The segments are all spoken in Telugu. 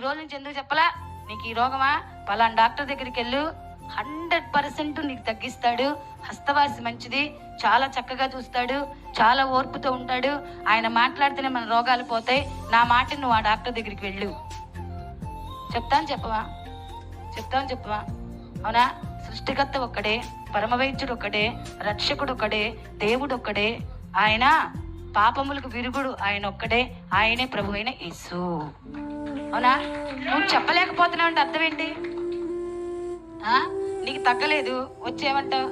నుంచి ఎందుకు చెప్పలా? నీకు ఈ రోగమా? పలానా డాక్టర్ దగ్గరికి వెళ్ళు. హండ్రెడ్ పర్సెంట్ నీకు తగ్గిస్తాడు. హస్తవాసి మంచిది. చాలా చక్కగా చూస్తాడు. చాలా ఓర్పుతో ఉంటాడు. ఆయన మాట్లాడితేనే మన రోగాలు పోతాయి. నా మాట నువ్వు ఆ డాక్టర్ దగ్గరికి వెళ్ళు. చెప్తాను చెప్పవా? చెప్తాను చెప్పవా? అవునా? సృష్టికర్త ఒక్కడే పరమవైద్యుడు ఒక్కడే రక్షకుడు ఒక్కడే దేవుడు ఒక్కడే. ఆయన పాపములకు విరుగుడు ఆయన ఒక్కడే. ఆయనే ప్రభు అయిన యేసు. అవునా? నువ్వు చెప్పలేకపోతున్నావు అంటే అర్థం ఏంటి ఆ? నీకు తగ్గలేదు. వచ్చేమంటావు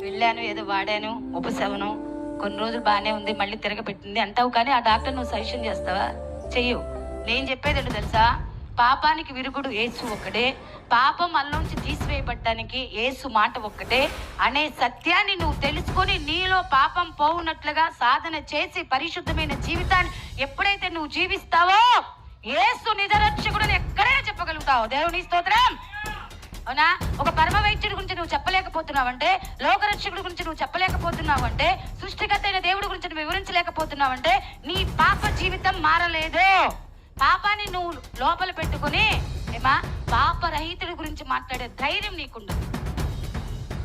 వెళ్ళాను ఏదో వాడాను ఉపశమనం. కొన్ని రోజులు బాగానే ఉంది మళ్ళీ తిరగబెట్టింది అంటావు కానీ ఆ డాక్టర్ నువ్వు సజెషన్ చేస్తావా? చెయ్యు. నేను చెప్పేది ఏంటో తెలుసా? పాపానికి విరుగుడు ఏసు ఒక్కటే పాపం అల్లోంచి తీసివేయబడ్డానికి ఏసు మాట ఒక్కటే. అనే సత్యాన్ని నువ్వు తెలుసుకొని నీలో పాపం పోవునట్లుగా సాధన చేసి పరిశుద్ధమైన జీవితాన్ని ఎప్పుడైతే నువ్వు జీవిస్తావో ఏసు నిజరక్షకుడు ఎక్కడైనా చెప్పగలుగుతావు. దేవుని స్తోత్రం. అవునా? ఒక పరమ వైద్యుడి గురించి నువ్వు చెప్పలేకపోతున్నావంటే లోకరక్షకుడి గురించి నువ్వు చెప్పలేకపోతున్నావంటే సృష్టికర్త అయిన దేవుడి గురించి నువ్వు వివరించలేకపోతున్నావంటే నీ పాప జీవితం మారలేదు. పాపాన్ని నువ్వు లోపల పెట్టుకుని ఏమా పాపరహితుడి గురించి మాట్లాడే ధైర్యం నీకుండదు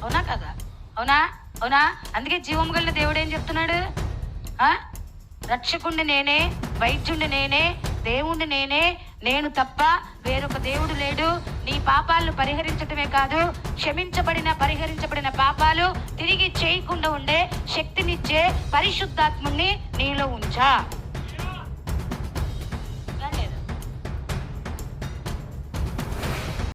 అవునా కదా? అవునా? అవునా? అందుకే జీవం కలిగిన దేవుడు ఏం చెప్తున్నాడు? ఆ? నేనే వైద్యుండి నేనే దేవుణ్ణి నేనే నేను తప్ప వేరొక దేవుడు లేడు. నీ పాపాలను పరిహరించటమే కాదు క్షమించబడిన పరిహరించబడిన పాపాలు తిరిగి చేయకుండా ఉండే శక్తినిచ్చే పరిశుద్ధాత్ముణ్ణి నీలో ఉంచా.